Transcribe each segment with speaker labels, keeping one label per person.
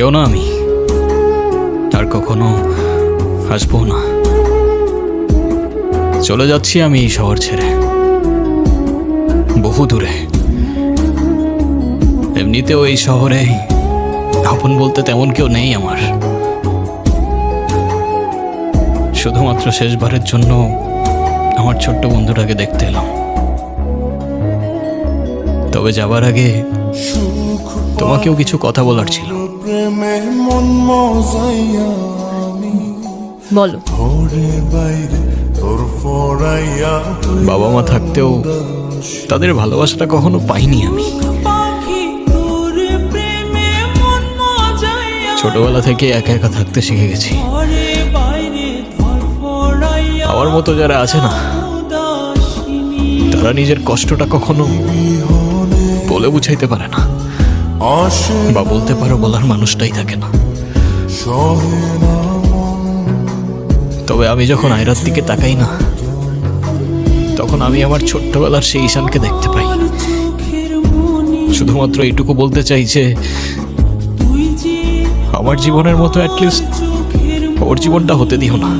Speaker 1: কেউ না আমি। আর কখনো আসব না। চলে যাচ্ছি আমি এই শহর ছেড়ে। বহু দূরে। এমনিতেও এই শহরে আপন বলতে তেমন কেউ নেই আমার। শুধুমাত্র শেষবারের জন্য আমার ছোট্ট বন্ধুটাকে দেখতে এলাম। তবে যাবার আগে তোমাকেও কিছু কথা বলার ছিল।
Speaker 2: বলো।
Speaker 1: বাবা মা থাকতেও তাদের ভালোবাসাটা কখনো পাইনি আমি। ছোটবেলা থেকে একা একা থাকতে শিখে গেছি। আমার মতো যারা আছে না তারা নিজের কষ্টটা কখনো বলে বুঝাইতে পারে না। বা বলতে পারো বলার মানুষটাই থাকে না। তবে আমি যখন আয়রার দিকে তাকাই না তখন আমি আমার ছোট্টবেলার সেই ঈশানকে দেখতে পাই। শুধুমাত্র এইটুকু বলতে চাই যে আমার জীবনের মতো অ্যাটলিস্ট ওর জীবনটা হতে দিও না।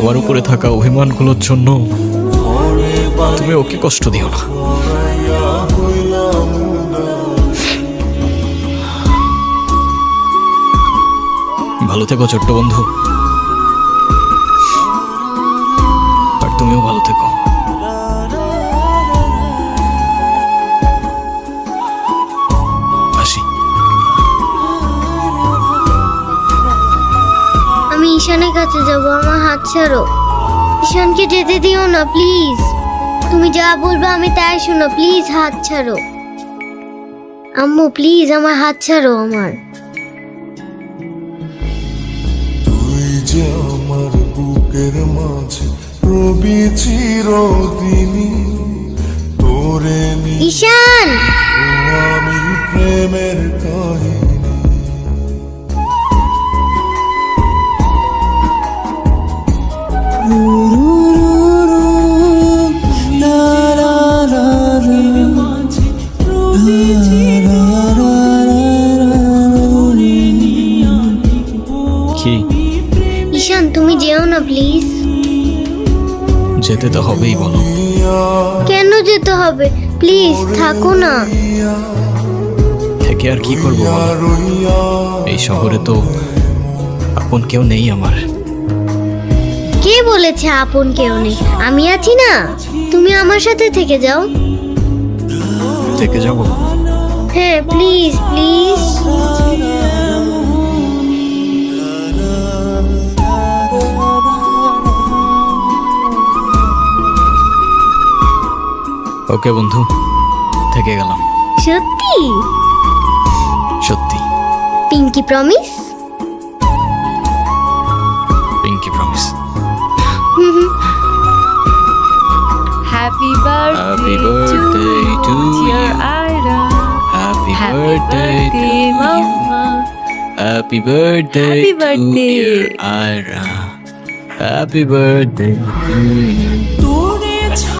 Speaker 1: আমার উপরে থাকা অভিমানগুলোর জন্য তুমি ওকে কষ্ট দিও না। ভালো থেকো ছোট্ট বন্ধু। আর তুমিও ভালো থেকো।
Speaker 3: আমি ঈশানের কাছে যাব, আমার হাত ছাড়ো। ঈশানকে যেতে দিও না, প্লিজ। তুমি যা বলবে আমি তাই শোনো প্লিজ হাত ছাড়ো। আম্মু প্লিজ আমার হাত ছাড়ো আমার।
Speaker 4: তুই যে আমার বুকের মাঝে রবি চিরদিনই তোরে
Speaker 3: ঈশান!
Speaker 4: আমি প্রেমের কাহিনী।
Speaker 1: যেতে তো হবেই বলো।
Speaker 3: কেন যেতে হবে? প্লিজ থাকো না।
Speaker 1: থেকে আর কি করব বলো? এই শহরে তো আপন কেউ নেই আমার।
Speaker 3: কে বলেছে আপন কেউ নেই? আমি আছি না? তুমি আমার সাথে থেকে যাও।
Speaker 1: থেকে যাব?
Speaker 3: হ্যাঁ প্লিজ প্লিজ।
Speaker 1: ওকে বন্ধু থেকে গেলাম।
Speaker 3: সত্যি?
Speaker 1: সত্যি।
Speaker 3: Pinky promise?
Speaker 1: Pinky promise.
Speaker 2: Happy
Speaker 1: Happy
Speaker 2: birthday
Speaker 1: birthday
Speaker 2: to
Speaker 1: to
Speaker 2: dear
Speaker 1: you.
Speaker 2: Ayra
Speaker 1: happy
Speaker 2: happy
Speaker 1: birthday
Speaker 2: birthday mama
Speaker 1: happy birthday
Speaker 2: Happy birthday.
Speaker 1: Ayra happy birthday to you